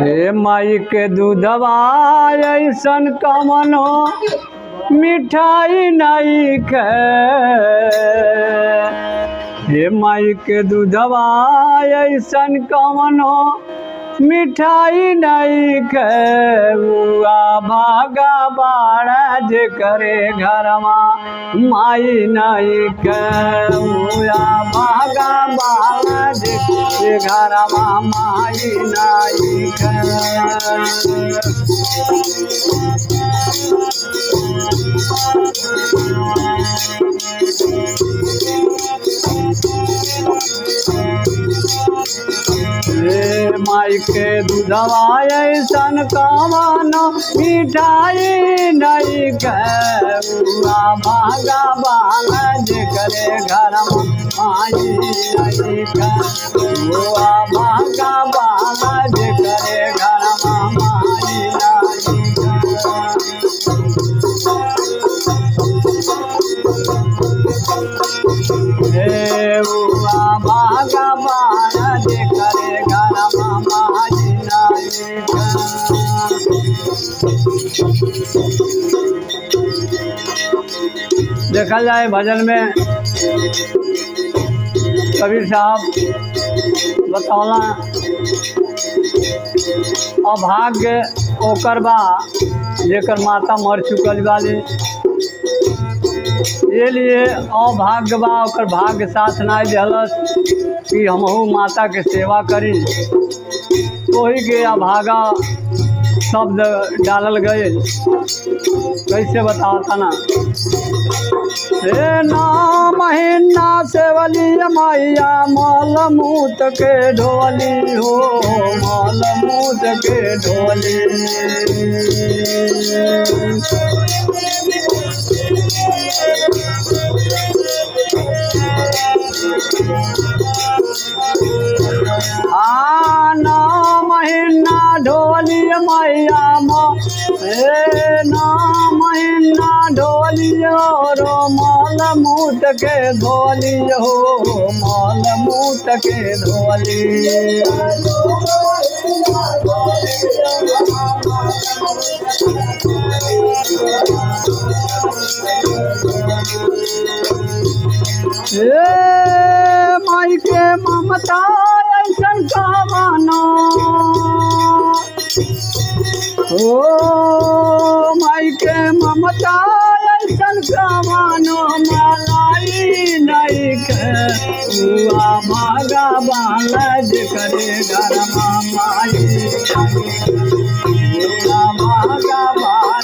हे माई के दूधवा ऐसन कमनो मिठाई नहीं खे। हे माई के दूधवा ऐसन कमनो मिठाई नहीं करुआ भागा बारज करे घरमा माई नहीं खे बुआ भागा बारज करे घरमा माई नहीं खे के दूधवा ऐसन कमानो, मिठाई नहीं बुआ भागा बाल जे करे घर माई नहीं बुआ भागा बाल देखा जाए भजन में, कबीर साहब, बतौला, अभाग्य ओकर बा, जेकर माता मर चुकल बाली। ये लिए अभाग्य बा, ओकर भाग्य साथ ना दिलस कि हमहू माता के सेवा करी। वही के अभागा शब्द डालल गए। कैसे बताता ना? हे ना महीना सेवली मैया मालमूत के ढोली हो, मालमूत के ढोली મૂતકે ધોલી હો માલ મૂતકે ધોલી માઈ કે મમતા સરકાવાનો ઓ માઈ કે મમતા কামানো মালাই নাই কুয়া মারা বালজ করে গরমা মাই মারা বাল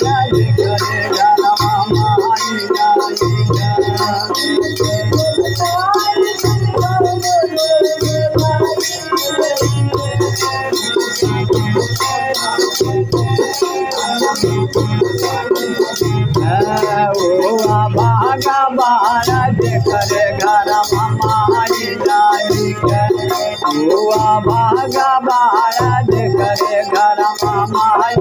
भागा बालज करे घर माई जाई हुआ भागा बालज करे घर माई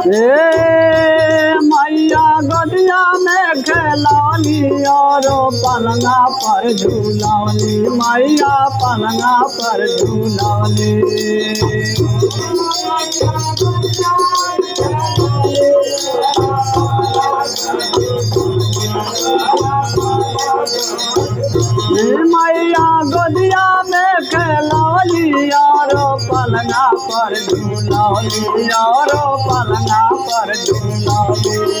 ए मैया गदिया में खेलौली और पलंगा पर झूलौली। मैया पलंगा पर झूलौली। मैया गोदिया में પાલના પર ઝૂનોલી રો પાલના પર ઝૂનોલી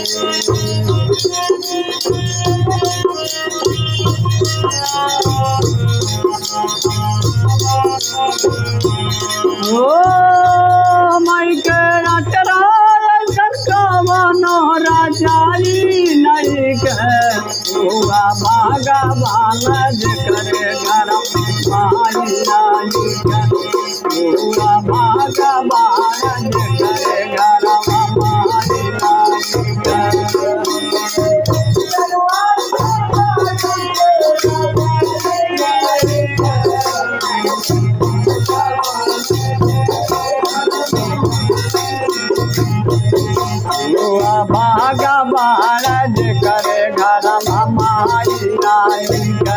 हुआ भागा बालज करे घर गरम माई नायक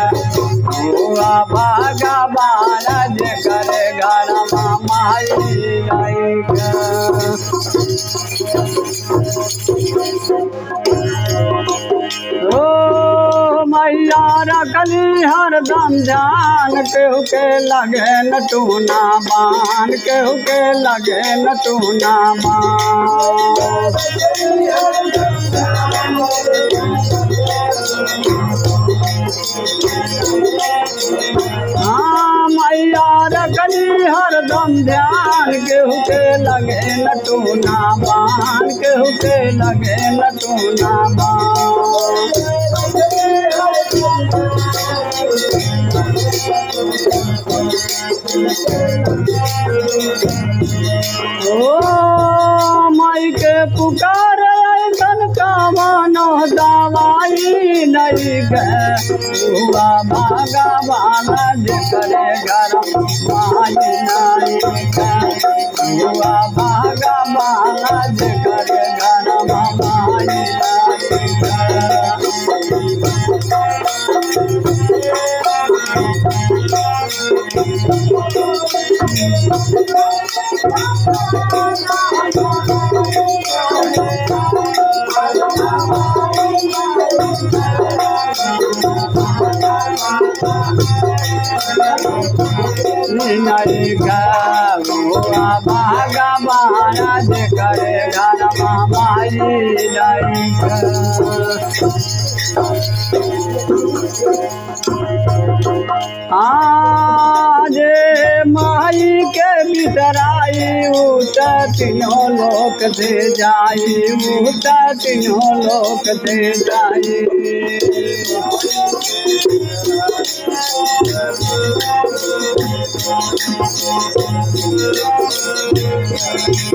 हुआ भगवान जे करे गरम माई नायक ओ मैया रखली हरदम ध्यान केहू के लगे न टूना बान केहू के लगे न टूना बान हाँ मैया रखली हरदम সন্ধ্যান কেহুকে লাগে না টুনা বান কেহুকে লাগে না টুনা বান। ও মাইকে পুকারে ধন কামানো দাওয়া। नहीं के हुआ भागा वाला करे गरम माई नहीं के भागा वाला जे करे नहीं हुआ भागा महाराज करे गरमा माई नहीं आज टो लोक ते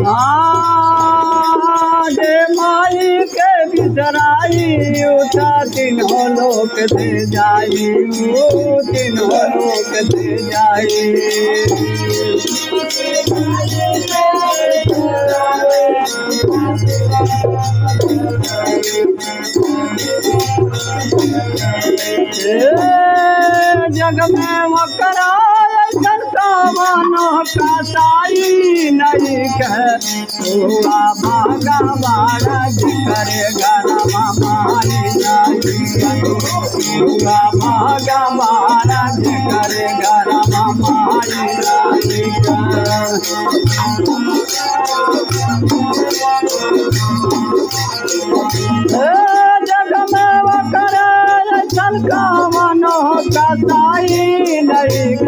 लोक आज माई के बिसराई, उठा तीनों लोक से जाई तीनों लोक से जाई। जग में ऐसन कामनो कसाई नहीं భాగవాడీ కరే గణమాయి భాగవాడీ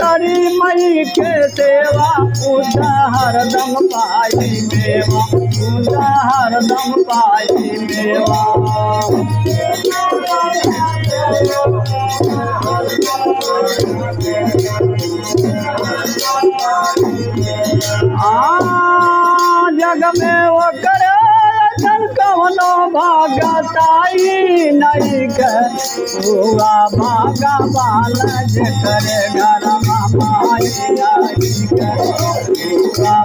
करी मई के सेवा पूजा हरदम पाई मेवा पूजा हरदम पाई मेवा। आ जग में वो करे ऐसन कवनो भागताई नहीं के हुआ भागा बालज करे घर माई आई के हुआ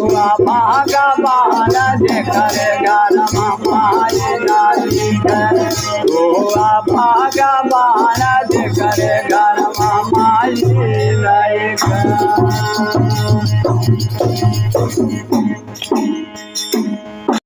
हुआ भागा बाला करे गरमा माई नारी हुआ भागा बाला करे गरमा माई नारी